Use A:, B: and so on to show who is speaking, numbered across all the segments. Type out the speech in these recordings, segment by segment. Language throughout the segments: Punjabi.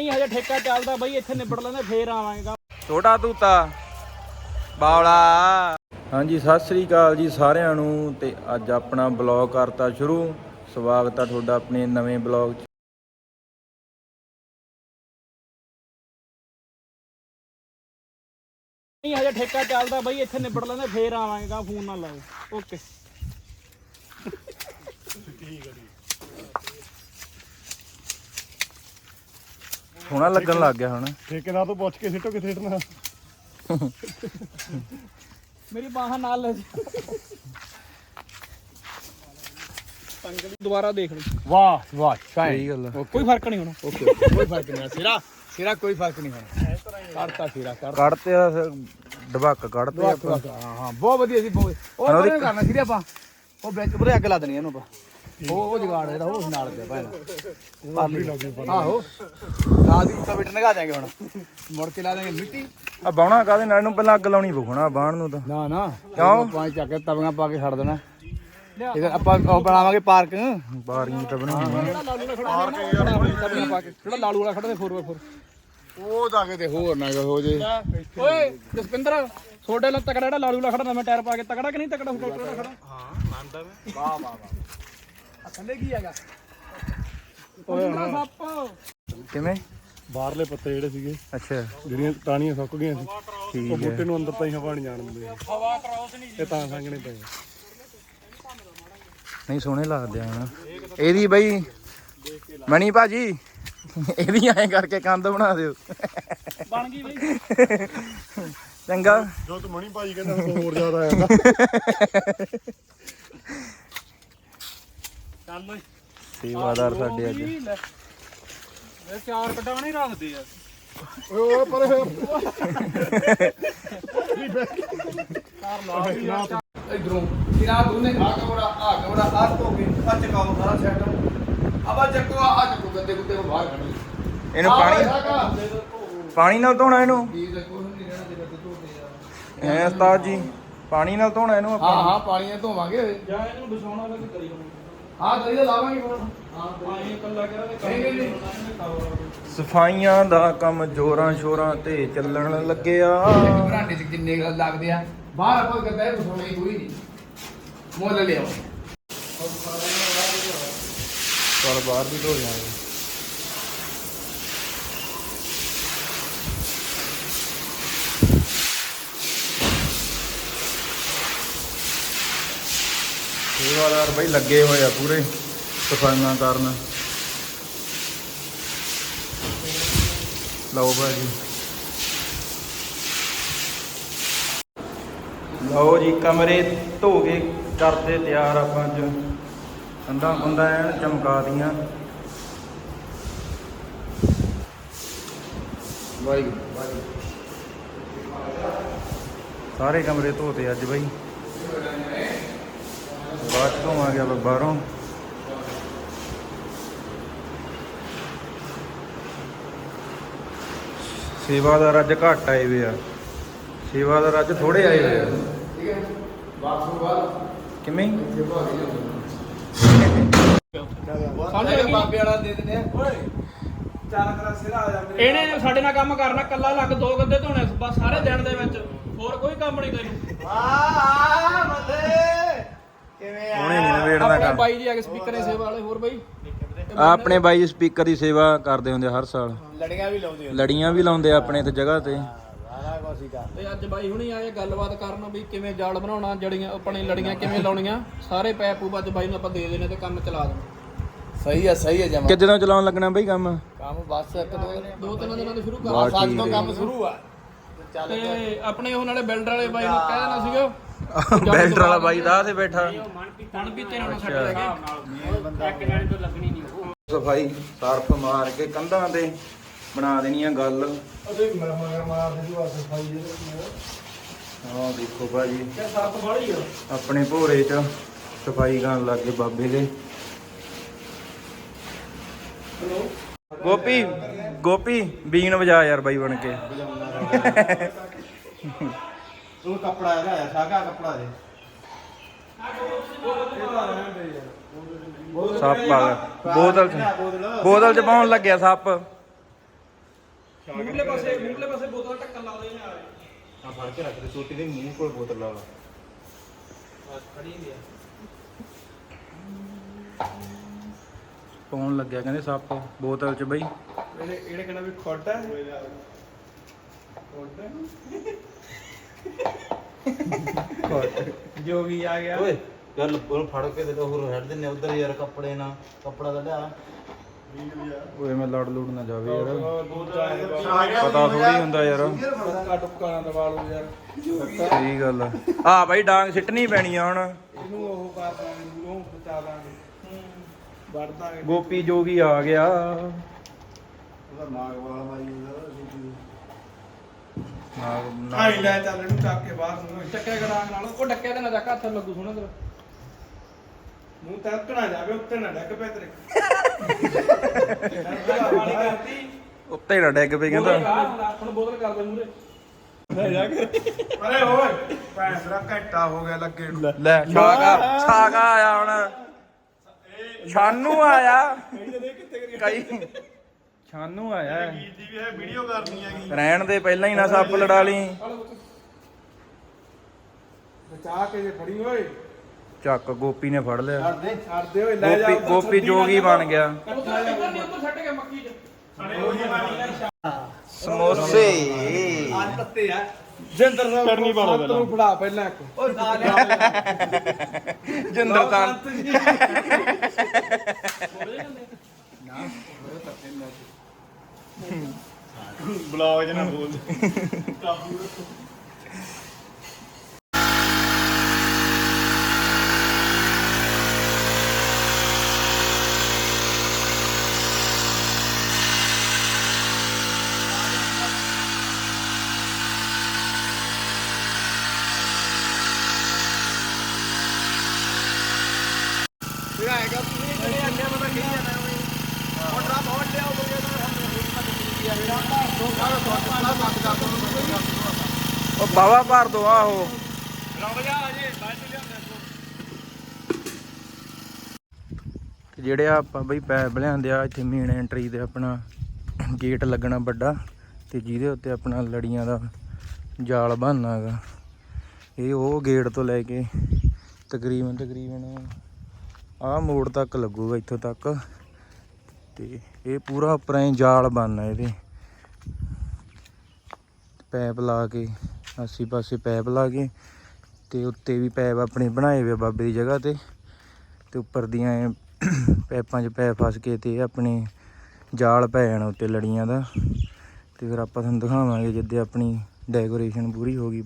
A: ਨਹੀਂ ਹਜੇ ਠੇਕਾ ਚੱਲਦਾ ਬਈ ਇੱਥੇ ਨਿਬੜ ਲੈਂਦੇ ਫੇਰ ਆਵਾਂਗੇ।
B: ਛੋਟਾ ਤੂਤਾ ਬਾਵਲਾ। ਹਾਂਜੀ ਸਤਿ ਸ੍ਰੀ ਅਕਾਲ ਜੀ ਸਾਰਿਆਂ ਨੂੰ ਤੇ ਅੱਜ ਆਪਣਾ ਬਲੌਗ ਕਰਤਾ ਸ਼ੁਰੂ। ਸਵਾਗਤ ਆ ਤੁਹਾਡਾ ਆਪਣੇ ਨਵੇਂ ਬਲੌਗ 'ਚ।
A: ਨਹੀਂ ਹਜੇ ਠੇਕਾ ਚੱਲਦਾ ਬਈ ਇੱਥੇ ਨਿਬੜ ਲੈਂਦੇ ਫੇਰ ਆਵਾਂਗੇ ਗਾ ਫੋਨ ਨਾ ਲਾਓ। ਓਕੇ।
B: ਸੋਹਣਾ ਲੱਗਣ ਲੱਗ ਗਿਆ ਹੁਣ।
C: ਠੇਕੇਦਾਰ ਤੋਂ ਪੁੱਛ ਕੇ ਸਿੱਟੋ ਕਿੱਥੇ ਸਿੱਟਣਾ।
A: ਮੇਰੀ ਬਾਹਾਂ ਨਾਲ ਲੈ ਜੀ। ਪੰਗਲੀ ਦੁਬਾਰਾ ਦੇਖ ਲਈ
C: ਵਾਹ ਵਾਹ
B: ਸਹੀ ਗੱਲ ਆ।
A: ਕੋਈ ਫ਼ਰਕ ਨਹੀਂ ਹੋਣਾ।
C: ਓਕੇ ਕੋਈ ਫ਼ਰਕ ਨਹੀਂ ਸਿਰਾ ਸਿਰਾ ਕੋਈ ਫ਼ਰਕ ਨਹੀਂ ਹੋਣਾ। ਕਰਤਾ ਸਿਰਾ ਕਰ
B: ਕੱਢਤੇ ਆ ਡਬਕ ਕੱਢਤੇ ਆਪਾਂ।
C: ਹਾਂ ਹਾਂ ਬਹੁਤ ਵਧੀਆ ਸੀ ਬਹੁਤ ਉਹ ਉਹਨੇ ਕਰਨਾ ਸੀ ਆਪਾਂ। ਉਹ ਵਿੱਚ ਬਰੇ ਅੱਗ ਲਾ ਦੇਣੀ ਇਹਨੂੰ ਆਪਾਂ। ਉਹ ਉਹ ਜਗਾੜ ਜਿਹੜਾ ਉਹ ਨਾਲ ਪਿਆ ਪਾਲੀ ਆਹੋ। ਰਾਤ ਦੀ ਤਾਂ ਬਿਟ ਨਗਾ ਜਾਗੇ ਹੁਣ। ਮੁੜ ਕੇ ਲਾ ਦਾਂਗੇ ਮਿੱਟੀ।
B: ਆ ਬਾਉਣਾ ਕਾਦੇ ਨਾਲ? ਇਹਨੂੰ ਪਹਿਲਾਂ ਅੱਗ ਲਾਉਣੀ ਪਖਣਾ ਬਾਣ ਨੂੰ ਤਾਂ।
C: ਨਾ ਨਾ।
B: ਕਿਉਂ?
C: ਪਾਣੀ ਚੱਕ ਕੇ ਤਵੀਆਂ ਪਾ ਕੇ ਛੱਡ ਦੇਣਾ। ਇਹਦਾ ਆਪਾਂ ਉਹ ਬਣਾਵਾਂਗੇ ਪਾਰਕ।
B: ਬਾਰੀਆਂ ਤਾਂ
A: ਹੈ। ਨਾ ਤਬੀਆਂ ਪਾ ਕੇ। ਜਿਹੜਾ ਲਾਲੂ ਵਾਲਾ ਖੜਾ ਤੇ 4x4
C: ਉਹ ਤਾਂ ਕਿਤੇ ਹੋਰ ਨਾ ਹੋ ਜੇ
A: ਓਏ ਜਸਪਿੰਦਰ ਛੋਡੇ ਨਾਲ ਤਕੜਾ ਜਿਹੜਾ ਲਾਲੂ ਵਾਲਾ ਖੜਾ ਨਵੇਂ ਟਾਇਰ ਪਾ ਕੇ ਤਕੜਾ ਕਿ ਨਹੀਂ ਤਕੜਾ? ਸਕੂਟਰ ਵਾਲਾ ਖੜਾ
C: ਵਾਹ ਵਾਹ ਵਾਹ। ਥੱਲੇ ਕੀ ਹੈਗਾ?
A: ਓਏ ਸੱਪ।
B: ਕਿਵੇਂ?
C: ਬਾਹਰਲੇ ਪੱਤੇ ਜਿਹੜੇ ਸੀਗੇ
B: ਅੱਛਾ।
C: ਜਿਹੜੀਆਂ ਟਾਣੀਆਂ ਸੁੱਕ ਗਈਆਂ ਸੀ
B: ਠੀਕ
C: ਉਹ
B: ਹੈ।
C: ਬੂਟੇ ਨੂੰ ਅੰਦਰ ਤਾਂ ਹੀ ਹਵਾ ਨਹੀਂ ਜਾਣ ਦਿੰਦੇ।
A: ਹਵਾ ਕਰਾਉਸ ਨਹੀਂ
C: ਇਹ ਤਾਂ ਸੰਗਣੇ ਪਏ
B: ਨਹੀਂ ਸੋਹਣੇ ਲੱਗਦੇ ਆ ਇਹਦੀ ਬਈ ਮਣੀ ਭਾਜੀ ਇਹਦੀ ਐਂ ਕਰਕੇ ਕੰਧ ਬਣਾ ਦਿਓ।
A: ਬਣ ਗਈ ਬਈ।
B: ਚੰਗਾ।
C: ਜੋ ਤੂੰ ਮਣੀ ਭਾਜੀ ਕਹਿੰਦਾ ਹੋਰ ਜ਼ਿਆਦਾ ਆਇਆ
B: ਸੇਵਾਦਾਰ ਸਾਡੇ ਅੱਜ।
A: ਇਹ ਚਾਰ ਕੱਢਾ ਨਹੀਂ ਰੱਖਦੇ ਆ।
C: ਓਏ ਪਰ ਇਧਰੋਂ ਕਿਰਾ ਦੋਨੇ ਆ ਕਮਰਾ ਆ ਕਮਰਾ ਆ ਧੋ ਕੇ ਆ ਚਕਾਓ ਸਾਰਾ ਸੈਟ ਆਵਾ ਚੱਕੋ ਆ ਚੱਕੋ ਗੱਦੇ ਗੁੱਦੇ ਨੂੰ ਬਾਹਰ ਕੱਢੋ
B: ਇਹਨੂੰ ਪਾਣੀ ਪਾਣੀ ਨਾਲ ਧੋਣਾ ਇਹਨੂੰ।
C: ਦੀ ਦੇਖੋ ਨਹੀਂ ਰਹਿਣਾ ਤੇ ਗੱਦੇ ਧੋਦੇ ਆ।
B: ਐ ਉਸਤਾਦ ਜੀ ਪਾਣੀ ਨਾਲ ਧੋਣਾ ਇਹਨੂੰ
C: ਹਾਂ
B: ਆਪਾਂ।
C: ਹਾਂ ਪਾਣੀ ਨਾਲ ਧੋਵਾਂਗੇ।
A: ਜਾਂ ਇਹਨੂੰ ਵਿਛਾਉਣਾ ਲੱਗ ਕਰੀ ਹੁਣ
C: ਹਾਂ ਲਾਵਾਂਗੇ
A: ਹਾਂ ਕਿਹੜਾ
C: ਨਹੀਂ, ਨਹੀਂ।
B: ਸਫਾਈਆਂ ਦਾ ਕੰਮ ਜੋਰਾਂ ਸ਼ੋਰਾਂ ਤੇ ਚੱਲਣ ਲੱਗਿਆ।
C: ਬਰਾਂਡੇ ਚ ਜਿੰਨੇ ਕੁ ਲੱਗਦੇ ਆ? ਬਾਹਰ ਆਪਾਂ ਗੱਦਾ ਇਹ ਸੋਣੀ ਕੋਈ ਨਹੀਂ। ਮੁੱਲ ਲਿਆਓ।
B: ਚਲ ਬਾਹਰ ਵੀ ਧੋ ਜਾਵਾਂਗੇ ਸੇਵਾਦਾਰ ਬਈ ਲੱਗੇ ਹੋਏ ਆ ਪੂਰੇ ਸਫਾਈਆਂ ਕਰਨ। ਲਓ ਭਾਜੀ। ਲਓ ਜੀ, ਕਮਰੇ ਧੋ ਕੇ ਕਰਦੇ ਤਿਆਰ ਆਪਾਂ ਅੱਜ। ਕੰਧਾਂ ਕੁੰਧਾਂ ਐਨ ਚਮਕਾ ਦੀਆਂ।
C: ਵਾਹਿਗੁਰੂ
B: ਸਾਰੇ ਕਮਰੇ ਧੋਤੇ ਅੱਜ ਬਾਈ। ਬਾਅਦ 'ਚ ਧੋਵਾਂਗੇ ਆਪਾਂ ਬਾਹਰੋਂ। ਸੇਵਾਦਾਰ ਅੱਜ ਘੱਟ ਆਏ ਵੇ ਆ। ਸੇਵਾਦਾਰ ਅੱਜ ਥੋੜੇ ਆਏ ਵੇ ਆ।
C: ਠੀਕ ਹੈ। ਬਾਥਰੂਮ ਬਾਹਰ।
B: ਕਿਵੇਂ?
C: ਸਾਡੇ ਬਾਬੇ ਵਾਲਾ ਦੇ ਦਿੰਦੇ ਆ।
A: ਇਹਨੇ ਸਾਡੇ ਨਾਲ ਕੰਮ ਕਰਨਾ ਕੱਲਾ ਲੱਗ ਦੋ ਗੱਦੇ ਧੋਣੇ ਬਸ ਸਾਰੇ ਦਿਨ ਦੇ ਵਿੱਚ। ਹੋਰ ਕੋਈ ਕੰਮ ਨਹੀਂ ਤੈਨੂੰ।
B: ਹੁਣੇ ਨਹੀਂ
A: ਆਪਣੇ
B: ਕੰਮ।
A: ਬਾਈ ਜੀ ਆ ਕੇ ਸਪੀਕਰ ਨੇ ਸੇਵਾ ਵਾਲੇ ਹੋਰ ਬਾਈ?
B: ਆ ਆਪਣੇ ਬਾਈ ਸਪੀਕਰ ਦੀ ਸੇਵਾ ਕਰਦੇ ਹੁੰਦੇ ਹਰ ਸਾਲ।
C: ਲੜੀਆਂ ਵੀ ਲਾਉਂਦੇ ਆ।
B: ਲੜੀਆਂ ਵੀ ਲਾਉਂਦੇ ਆ ਆਪਣੇ ਤੇ ਜਗ੍ਹਾ ਤੇ।
C: ਸਾਰਾ ਕੁਝ ਹੀ ਕਰ
A: ਤੇ ਅੱਜ ਬਾਈ ਹੁਣੀ ਆਏ ਗੱਲਬਾਤ ਕਰਨ ਵੀ ਕਿਵੇਂ ਜਾਲ ਬਣਾਉਣਾ ਜੜੀਆਂ ਆਪਣੇ ਲੜੀਆਂ ਕਿਵੇਂ ਲਾਉਣੀਆਂ। ਸਾਰੇ ਪੈਪ ਪੂਪ ਅੱਜ ਬਾਈ ਨੂੰ ਆਪਾਂ ਦੇ ਦੇਣੇ ਤੇ ਕੰਮ ਚਲਾ ਦੇਣਾ।
C: ਸਹੀ ਆ ਸਹੀ ਆ ਜਮਾ।
B: ਕਿ ਜਦੋਂ ਚਲਾਉਣ ਲੱਗਣਾ ਬਈ ਕੰਮ?
C: ਕੰਮ ਬਸ ਇੱਕ ਦੋ
A: ਦੋ ਤਿੰਨ ਦਿਨਾਂ ਦੇ ਸ਼ੁਰੂ ਕਰ।
B: ਬਸ
C: ਅੱਜ ਤੋਂ
B: ਹੈ।
C: ਕੰਮ ਸ਼ੁਰੂ ਆ। ਚੱਲ
A: ਤੇ ਆਪਣੇ ਉਹ ਨਾਲੇ ਬਿਲਡਰ ਵਾਲੇ ਬਾਈ ਨੂੰ ਕਹਿ ਦੇਣਾ ਸੀਗਾ।
B: ਬੈਲਟਰ ਵਾਲਾ ਬਾਈ ਦਾ ਤੇ ਬੈਠਾ।
A: ਹੁਣ ਵੀ ਤੇਰੇ ਨਾਲ ਸੱਟ ਲੈ ਗਏ
B: ਸਫ਼ਾਈ ਸਰਫ ਮਾਰ ਕੇ ਕੰਧਾਂ ਤੇ ਬਣਾ ਦੇਣੀ ਆ ਗੱਲ।
C: ਅਦੇ ਮਗਰ ਮਾਰ ਦੇ ਜੂਆ ਸਫ਼ਾਈ ਦੇ
B: ਆਹ ਦੇਖੋ ਭਾਜੀ।
A: ਸਰਪ ਬਾੜੀ ਆ।
B: ਆਪਣੇ ਭੋਰੇ 'ਚ ਸਫ਼ਾਈ ਕਰਨ ਲੱਗ ਗਏ ਬਾਬੇ ਦੇ। ਗੋਪੀ ਗੋਪੀ ਬੀਨ ਵਜਾ ਯਾਰ ਬਾਈ ਬਣ ਕੇ।
C: ਉਹ ਕੱਪੜਾ ਹੈਗਾ ਆ ਸਾਗਾ ਕੱਪੜਾ ਦੇ।
B: ਸੱਪ ਆ ਗਿਆ ਬੋਤਲ 'ਚ ਬੋਤਲ। 'ਚ ਪਾਉਣ ਲੱਗਿਆ ਸੱਪ।
A: ਮੁੰਗਲੇ ਪਾਸੇ ਮੁੰਗਲੇ ਪਾਸੇ ਬੋਤਲ ਦਾ ਢੱਕਣ ਲਾ ਦੇ ਨੇ ਆਲੇ
B: ਆ ਫੜ ਕੇ ਰੱਖ ਦੇ ਛੋਟੀ ਦੇ ਮੂੰਹ ਕੋਲ ਬੋਤਲ ਲਾ ਲਾ।
A: ਬਸ ਖੜੀ ਹੁੰਦੀ ਆ।
B: ਪਾਉਣ ਲੱਗਿਆ ਕਹਿੰਦੇ ਸੱਪ ਬੋਤਲ 'ਚ ਬਈ।
A: ਇਹਨੇ ਇਹਨੇ ਕਹਿੰਦਾ ਵੀ ਖੋਟਾ ਜੋ ਵੀ ਆ ਗਿਆ।
D: ਓਏ ਗੱਲ ਉਹਨੂੰ ਫੜ ਕੇ ਤੇ ਹੋਰ ਹੱਟ ਦਿੰਨੇ ਉਧਰ ਯਾਰ ਕੱਪੜੇ ਨਾਲ ਕੱਪੜਾ ਤਾਂ ਲਿਆ।
B: ਓਏ ਮੈਂ ਲੜ ਲੂੜ ਨਾ ਜਾਵੇ ਯਾਰ। ਪਤਾ ਥੋੜੀ ਹੁੰਦਾ ਯਾਰ।
A: ਟੱਕਾ ਟੁੱਕਾ ਨਾ ਦਵਾ ਲਓ ਯਾਰ।
B: ਸਹੀ ਗੱਲ ਆ। ਆ ਬਾਈ ਡਾਂਗ ਸਿੱਟਣੀ ਪੈਣੀ ਆ ਹੁਣ।
A: ਇਹਨੂੰ ਉਹ ਕਰ ਦਾਂਗੇ ਮੂੰਹੋਂ ਬਚਾ ਦਾਂਗੇ। ਵੜ ਦਾਂਗੇ।
B: ਗੋਪੀ ਜੋਗੀ ਆ ਗਿਆ।
D: ਉਹਦਾ ਨਾਗ ਵਾਲਾ ਮਾਰੀ ਜਾਂਦਾ
A: ਆਈ ਲੈ ਚੱਲ ਇਹਨੂੰ ਚੱਕ ਕੇ ਬਾਹਰ ਨੂੰ ਚੱਕਿਆ ਗੜਾਂਗ ਨਾਲ। ਉਹ ਡੱਕਿਆ ਤੇ ਨਾ ਜਾ ਹੱਥ ਲੱਗੂ ਸੋਹਣਾ ਤੇਰਾ। ਮੂੰਹ ਤੱਕਣਾ ਜਾਵੇ ਉੱਤੇ ਨਾ ਡੱਕ ਪੈ ਤੇਰੇ। ਪਾਣੀ ਕਰਤੀ
B: ਉੱਤੇ ਨਾ ਡਿੱਗ ਪਈ ਕਹਿੰਦਾ।
A: ਹੁਣ ਬੋਤਲ ਕਰ ਦੇ ਮੂਰੇ ਅਰੇ ਓਏ ਭੈਣ ਤੇਰਾ ਘੰਟਾ ਹੋ ਗਿਆ ਲੱਗੇ ਨੂੰ।
B: ਲੈ। ਛਾਗਾ ਛਾਗਾ ਆਇਆ ਹੁਣ। ਛਾਨੂ ਆਇਆ। ਕਈ ਛਾਨੂ ਆਇਆ
A: ਦੀ ਵੀ ਹੈ ਵੀਡੀਓ ਕਰਨੀ ਹੈਗੀ।
B: ਰਹਿਣ ਦੇ ਪਹਿਲਾਂ ਹੀ ਨਾ ਸੱਪ ਲੜਾ ਲਈ।
A: ਬਚਾ ਕੇ ਜੇ ਫੜੀ ਓਏ।
B: ਚੱਕ ਗੋਪੀ ਨੇ ਫੜ ਲਿਆ।
A: ਦੇ ਛੱਡ ਦੇ ਓਏ ਲੈ ਜਾ
B: ਗੋਪੀ ਗੋਪੀ ਜੋਗੀ ਬਣ ਗਿਆ।
A: ਉੱਧਰ ਨਹੀਂ ਉੱਧਰ ਛੱਡ ਕੇ ਮੱਕੀ ਚ।
B: ਸਮੋਸੇ।
C: ਆ।
A: ਜਿੰਦਰ ਸਾਹਿਬ ਕਰਨੀ ਪਾਲੋ ਪਹਿਲਾਂ ਨੂੰ ਫੜਾ ਪਹਿਲਾਂ ਇੱਕ।
C: ਉਹ ਨਾਲ
B: ਜਿੰਦਰ ਤਾਂ
A: ਬਲੌਗ ਜਨਾ ਬੋਲ।
B: ਉਹ ਬਾਵਾ ਭਰ ਦੋ ਆਹੋ। ਜਿਹੜੇ ਆਪਾਂ ਬਈ ਪੈਪ ਲਿਆਂਦੇ ਆ ਇੱਥੇ ਮੇਨ ਐਂਟਰੀ ਤੇ ਆਪਣਾ ਗੇਟ ਲੱਗਣਾ ਵੱਡਾ ਤੇ ਜਿਹਦੇ ਉੱਤੇ ਆਪਣਾ ਲੜੀਆਂ ਦਾ ਜਾਲ ਬਣਨਾ ਹੈਗਾ ਇਹ ਉਹ ਗੇਟ ਤੋਂ ਲੈ ਕੇ ਤਕਰੀਬਨ ਤਕਰੀਬਨ ਆਹ ਮੋੜ ਤੱਕ ਲੱਗੂਗਾ ਇੱਥੋਂ ਤੱਕ। ਤੇ ਇਹ ਪੂਰਾ ਉੱਪਰਾਂ ਜਾਲ ਬਣਨਾ ਇਹਦੇ। ਪੈਪ ਲਾ ਕੇ। ਆਸੇ ਪਾਸੇ ਪੈਪ ਲਾ ਕੇ ਤੇ ਉੱਤੇ ਵੀ ਪੈਪ ਆਪਣੇ ਬਣਾਏ ਹੋਏ ਬਾਬੇ ਦੀ ਜਗ੍ਹਾ ਤੇ। ਤੇ ਉੱਪਰ ਦੀਆਂ ਪੈਪਾਂ 'ਚ ਪੈਪ ਫਸ ਕੇ ਤੇ ਆਪਣੇ ਜਾਲ ਪੈ ਜਾਣਾ ਉੱਤੇ ਲੜੀਆਂ ਦਾ। ਤੇ ਫਿਰ ਆਪਾਂ ਤੁਹਾਨੂੰ ਦਿਖਾਵਾਂਗੇ ਜਿੱਦੇ ਆਪਣੀ ਡੈਕੋਰੇਸ਼ਨ ਪੂਰੀ ਹੋ ਗਈ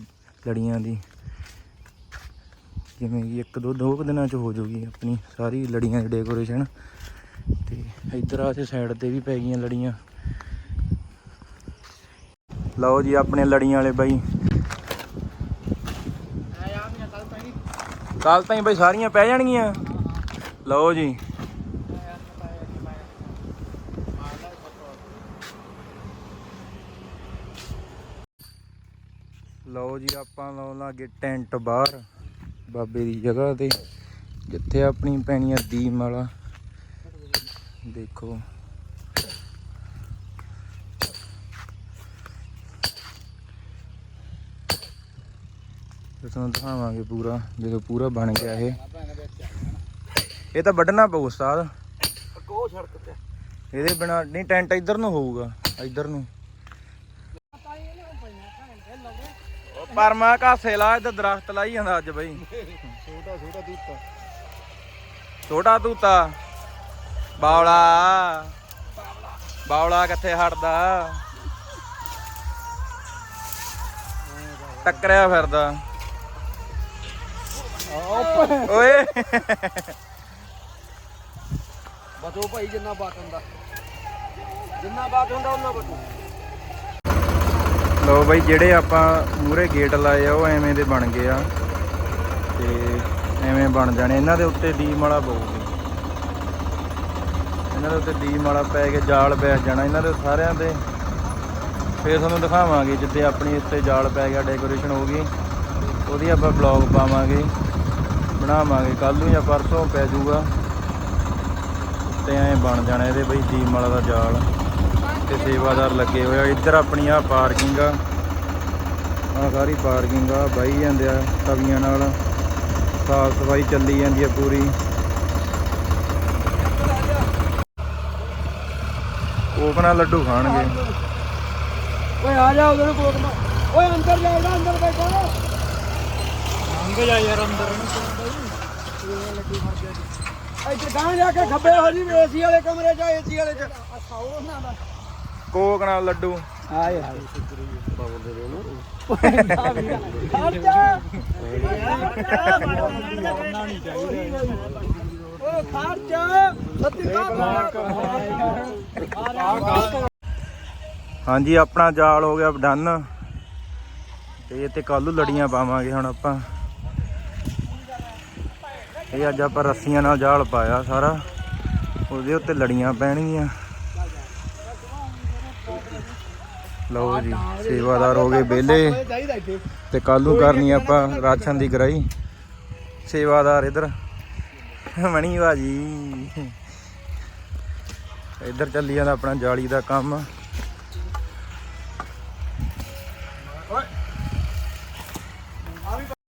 B: ਲੜੀਆਂ ਦੀ। ਜਿਵੇਂ ਕਿ ਇੱਕ ਦੋ ਦੋ ਕੁ ਦਿਨਾਂ 'ਚ ਹੋ ਜਾਊਗੀ ਆਪਣੀ ਸਾਰੀ ਲੜੀਆਂ ਦੀ ਡੈਕੋਰੇਸ਼ਨ ਤੇ ਇੱਧਰ ਆ ਤੇ ਸਾਈਡ ਤੇ ਵੀ ਪੈ ਗਈਆਂ ਲੜੀਆਂ। ਲਓ ਜੀ, ਆਪਣੇ ਲੜੀਆਂ ਵਾਲੇ ਬਾਈ। ਕੱਲ ਤਾਂ ਹੀ ਬਈ ਸਾਰੀਆਂ ਪੈ ਜਾਣਗੀਆਂ। ਲਓ ਜੀ। ਲਓ ਜੀ, ਆਪਾਂ ਲਾਉਣ ਲਾਗੇ ਟੈਂਟ ਬਾਹਰ, ਬਾਬੇ ਦੀ ਜਗ੍ਹਾ ਤੇ। ਜਿੱਥੇ ਆਪਣੀ ਪੈਣੀਆਂ ਦੀਮ ਵਾਲਾ। ਦੇਖੋ। ਤੁਹਾਨੂੰ ਦਿਖਾਵਾਂਗੇ ਪੂਰਾ, ਜਦੋਂ ਪੂਰਾ ਬਣ ਗਿਆ ਇਹ। ਇਹ ਤਾਂ ਵੱਢਣਾ ਪਊ ਉਸਤਾਦ।
C: ਕੋ ਸੜਕ ਤੇ
B: ਇਹਦੇ ਬਿਨਾ, ਨਹੀਂ, ਟੈਂਟ ਇੱਧਰ ਨੂੰ ਹੋਊਗਾ, ਇੱਧਰ ਨੂੰ। ਉਹ ਪਰਮਾ ਘਾਸੇ ਲਾ ਇੱਧਰ ਦਰਖਤ ਲਾਈ ਜਾਂਦਾ ਅੱਜ ਬਈ।
C: ਛੋਟਾ ਛੋਟਾ ਦੂਤਾ
B: ਛੋਟਾ ਤੂਤਾ। ਬਾਵਲਾ। ਬਾਵਲਾ ਕਿੱਥੇ ਹਟਦਾ? ਟੱਕਰਿਆ ਫਿਰਦਾ। ਓਏ।
C: ਬਚੋ ਭਾਈ ਜਿੰਨਾ ਬਾਤ ਹੁੰਦਾ। ਜਿੰਨਾ ਬਾਤ ਹੁੰਦਾ ਉਹਨਾਂ ਬਚੋ
B: ਲੋ ਬਈ ਜਿਹੜੇ ਆਪਾਂ ਮੂਰੇ ਗੇਟ ਲਾਏ ਆ ਉਹ ਐਵੇਂ ਦੇ ਬਣ ਗਏ ਆ। ਤੇ ਐਵੇਂ ਬਣ ਜਾਣੇ। ਇਹਨਾਂ ਦੇ ਉੱਤੇ ਡੀਮ ਵਾਲਾ ਪਊਗੀ ਇਹਨਾਂ ਦੇ ਉੱਤੇ ਡੀਮ ਵਾਲਾ ਪੈ ਕੇ ਜਾਲ ਪੈ ਜਾਣਾ। ਇਹਨਾਂ ਦੇ ਸਾਰਿਆਂ ਤੇ ਫੇਰ ਤੁਹਾਨੂੰ ਦਿਖਾਵਾਂਗੇ ਜਿੱਦੇ ਆਪਣੀ ਉੱਤੇ ਜਾਲ ਪੈ ਗਿਆ ਡੈਕੋਰੇਸ਼ਨ ਹੋ ਗਈ। ਉਹਦੀ ਆਪਾਂ ਬਲੌਗ ਪਾਵਾਂਗੇ। ਬਣਾਵਾਂਗੇ। ਕੱਲ ਨੂੰ ਜਾਂ ਪਰਸੋਂ ਪੈ ਜਾਊਗਾ। ਤੇ ਐਂ ਬਣ ਜਾਣਾ ਇਹਦੇ ਬਈ ਡੀਮ ਵਾਲਾ ਦਾ ਜਾਲ। ਤੇ ਸੇਵਾਦਾਰ ਲੱਗੇ ਹੋਏ ਆ। ਇੱਧਰ ਆਪਣੀ ਆ ਪਾਰਕਿੰਗ ਆ। ਆ ਸਾਰੀ ਪਾਰਕਿੰਗ ਆ। ਬਾਈ ਜਾਂਦੇ ਆ ਤਵੀਆਂ ਨਾਲ। ਸਾਫ਼ ਸਫ਼ਾਈ ਚੱਲੀ ਜਾਂਦੀ ਆ ਪੂਰੀ। ਕੋਕ ਲੱਡੂ ਖਾਣਗੇ।
C: ਓਏ ਆ ਜਾ ਉਧਰ ਕੋਟ ਓਏ ਅੰਦਰ ਜਾ ਜਾ, ਅੰਦਰ ਬੈਠਾ।
A: ਅੰਗ ਜਾ ਯਾਰ ਅੰਦਰ।
C: ਇੱਥੇ ਗਾਂ ਜਾ ਕੇ ਖੱਬੇ ਹੋ ਜੀ ਏਸੀ ਵਾਲੇ ਕਮਰੇ 'ਚ ਏਸੀ ਵਾਲੇ 'ਚ।
B: ਕੋਕ ਨਾਲ ਲੱਡੂ।
C: ਆਏ ਹਾਏ। ਹਟ ਜਾ ਓ ਖੜ ਜਾ ਸੱਤੀ
B: ਹਾਂਜੀ ਆਪਣਾ ਜਾਲ ਹੋ ਗਿਆ ਡਨ। ਤੇ ਇੱਥੇ ਕੱਲੂ ਲੜੀਆਂ ਪਾਵਾਂਗੇ ਹੁਣ ਆਪਾਂ। ਇਹ ਅੱਜ ਆਪਾਂ ਰੱਸੀਆਂ ਨਾਲ ਜਾਲ ਪਾਇਆ ਸਾਰਾ। ਉਹਦੇ ਉੱਤੇ ਲੜੀਆਂ ਪੈਣਗੀਆਂ। ਲਓ ਜੀ, ਸੇਵਾਦਾਰ ਹੋ ਗਏ ਵਿਹਲੇ। ਤੇ ਕੱਲੂ ਕਰਨੀ ਆਪਾਂ ਰਾਸ਼ਨ ਦੀ ਗਰਾਈ। ਸੇਵਾਦਾਰ ਇਧਰ। ਮਣੀ ਬਾਜੀ ਇੱਧਰ ਚੱਲੀ ਜਾਂਦਾ ਆਪਣਾ ਜਾਲੀ ਦਾ ਕੰਮ।